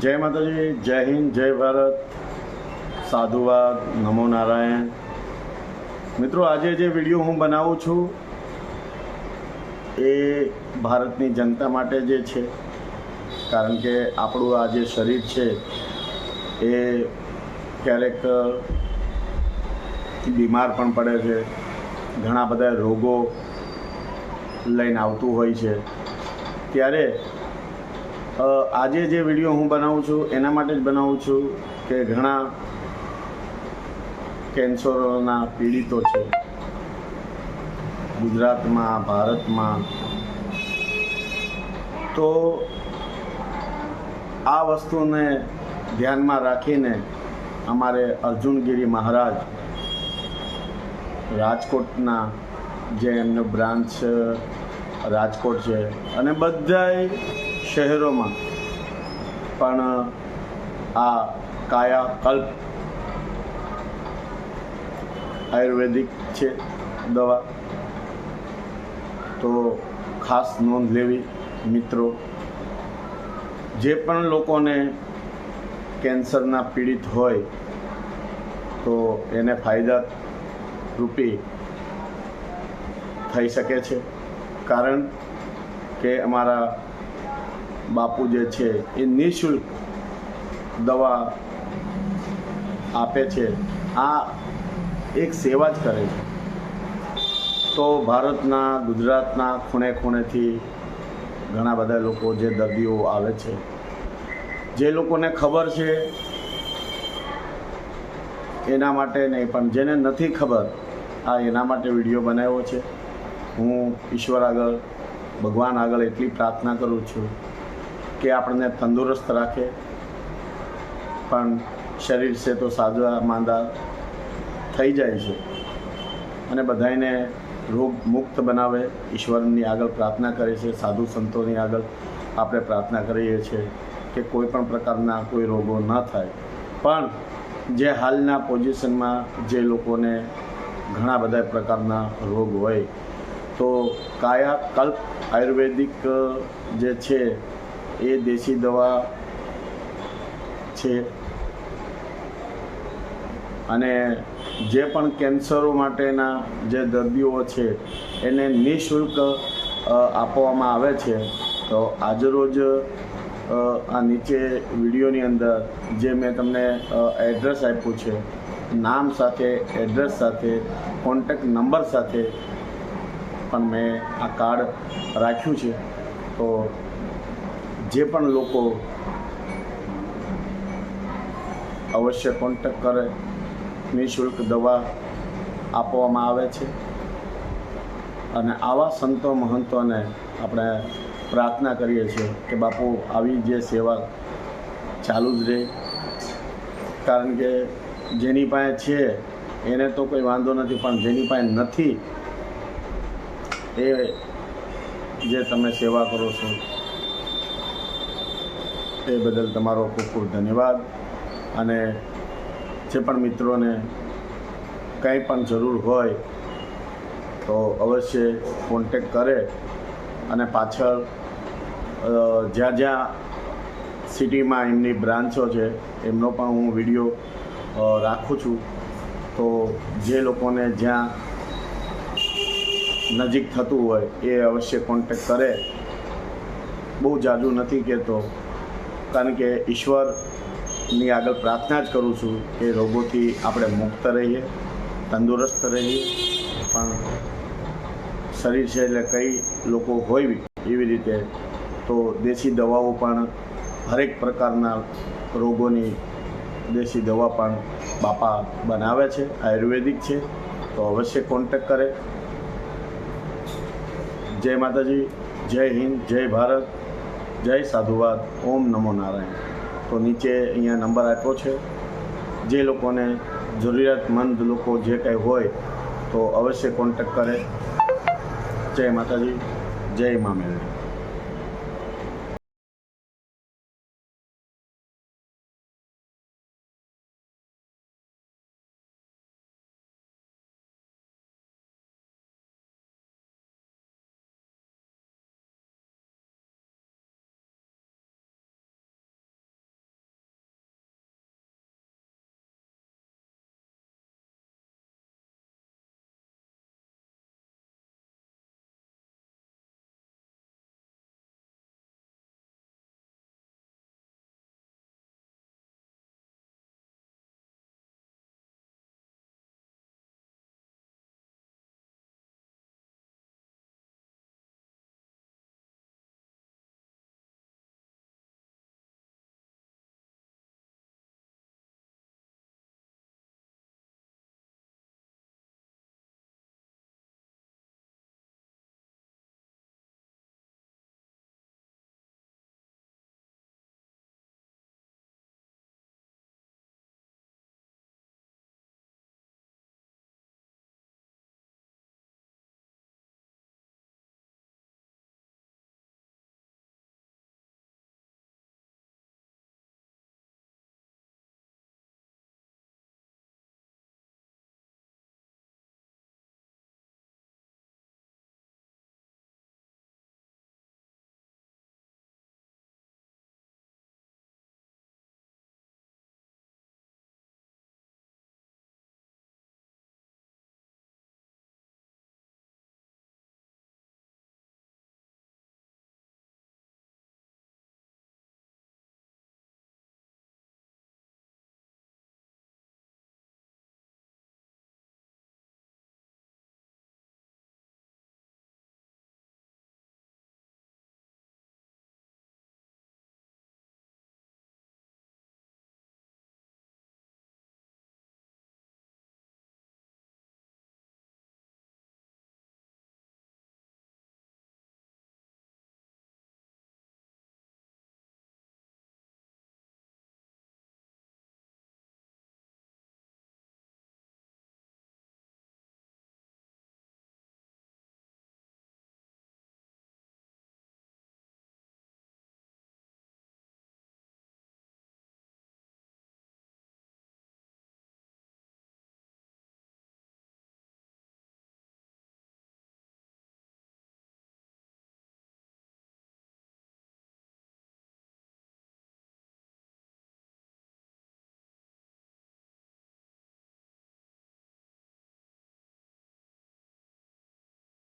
જય માતાજી, જય હિન્દ, જય ભારત. સાધુવાદ, નમો નારાયણ. મિત્રો, આજે જે વીડિયો હું બનાવું છું, એ ભારતની જનતા માટે જે છે, કારણ કે આપણું આ જે શરીર છે, એ ક્યારેક, બીમાર પણ પડે છે. ઘણા બધા રોગો લઈને આવતું હોય છે. ત્યારે આજે જે વીડિયો હું બનાવું છું, એના માટે જ બનાવું છું કે ઘણા કેન્સરોના પીડિતો છે. ગુજરાતમાં, ભારતમાં. તો આ વસ્તુને ધ્યાનમાં રાખીને અમારે અર્જુનગીરી મહારાજ રાજકોટના જે એમનો બ્રાન્ચ રાજકોટ છે, અને બધાય શહેરોમાં. પણ, આ કાયાકલ્પ આયુર્વેદિક છે દવા. તો ખાસ નોંધ લેવી, મિત્રો. જે પણ લોકોને કેન્સરના પીડિત હોય, તો એને ફાયદા રૂપી થઈ શકે છે. કારણ કે અમારા બાપુ જે છે, એ નિઃશુલ્ક દવા આપે છે. આ એક સેવા જ કરે છે. તો ભારતના, ગુજરાતના ખૂણે ખૂણેથી ઘણા બધા લોકો જે દર્દીઓ આવે છે, જે લોકોને ખબર છે, એના માટે નહીં, પણ જેને નથી ખબર, આ એના માટે વીડિયો બનાવ્યો છે. હું ઈશ્વર આગળ, ભગવાન આગળ એટલી પ્રાર્થના કરું છું કે આપણને તંદુરસ્ત રાખે. પણ શરીર છે તો સાજા માંદા થઈ જાય છે. અને બધાને રોગ મુક્ત બનાવે. ઈશ્વરની આગળ પ્રાર્થના કરે છે. સાધુ સંતોની આગળ આપણે પ્રાર્થના કરીએ છીએ કે કોઈ પણ પ્રકારના કોઈ રોગો ન થાય. પણ જે હાલના પોઝિશનમાં જે લોકોને ઘણા બધા પ્રકારના રોગ હોય, તો કાયા કલ્પ આયુર્વેદિક જે છે એ દેશી દવા છે. અને જે પણ કેન્સરો માટેના જે દર્દીઓ છે, એને નિઃશુલ્ક આપવામાં આવે છે. તો આજરોજ આ નીચે વિડીયોની અંદર જે મેં તમને એડ્રેસ આપ્યું છે, નામ સાથે એડ્રેસ સાથે કોન્ટેક્ટ નંબર સાથે પણ મેં આ કાર્ડ રાખ્યું છે. તો જે પણ લોકો અવશ્ય કોન્ટેક્ટ કરે, નિઃશુલ્ક દવા આપવામાં આવે છે. અને આવા સંતો, મહંતોને આપણે પ્રાર્થના કરીએ છીએ કે બાપુ આવી જે સેવા ચાલુ જ રહે. કારણ કે જેની પાસે છે એને તો કોઈ વાંધો નથી, પણ જેની પાસે નથી, એ જે તમે સેવા કરો છો એ બદલ તમારો ખૂબ ખૂબ ધન્યવાદ. અને જે પણ મિત્રોને કંઈ પણ જરૂર હોય તો અવશ્ય કોન્ટેક કરે અને પાછળ જ્યાં જ્યાં સિટીમાં એમની બ્રાન્ચો છે, એમનો પણ હું વીડિયો રાખું છું. તો જે લોકોને જ્યાં નજીક થતું હોય એ અવશ્ય કોન્ટેક કરે. બહુ જાજુ નથી કહેતો. કારણ કે ઈશ્વરની આગળ પ્રાર્થના જ કરું છું કે રોગોથી આપણે મુક્ત રહીએ, તંદુરસ્ત રહીએ, પણ શરીર છે એટલે કઈ લોકો હોય એવી રીતે તો દેશી દવાઓ પણ હરેક પ્રકારના રોગોની દેશી દવા પણ બાપા બનાવે છે, આયુર્વેદિક છે, તો અવશ્ય કોન્ટેક કરે. જય માતાજી, જય હિન્દ, જય ભારત. જય સાધુવાદ, ઓમ નમો નારાયણ. તો નીચે અહીંયા નંબર આપ્યો છે. જે લોકોને જરૂરિયાતમંદ લોકો જે કંઈ હોય, તો અવશ્ય કોન્ટેક કરે. જય માતાજી, જય મા મેળવી.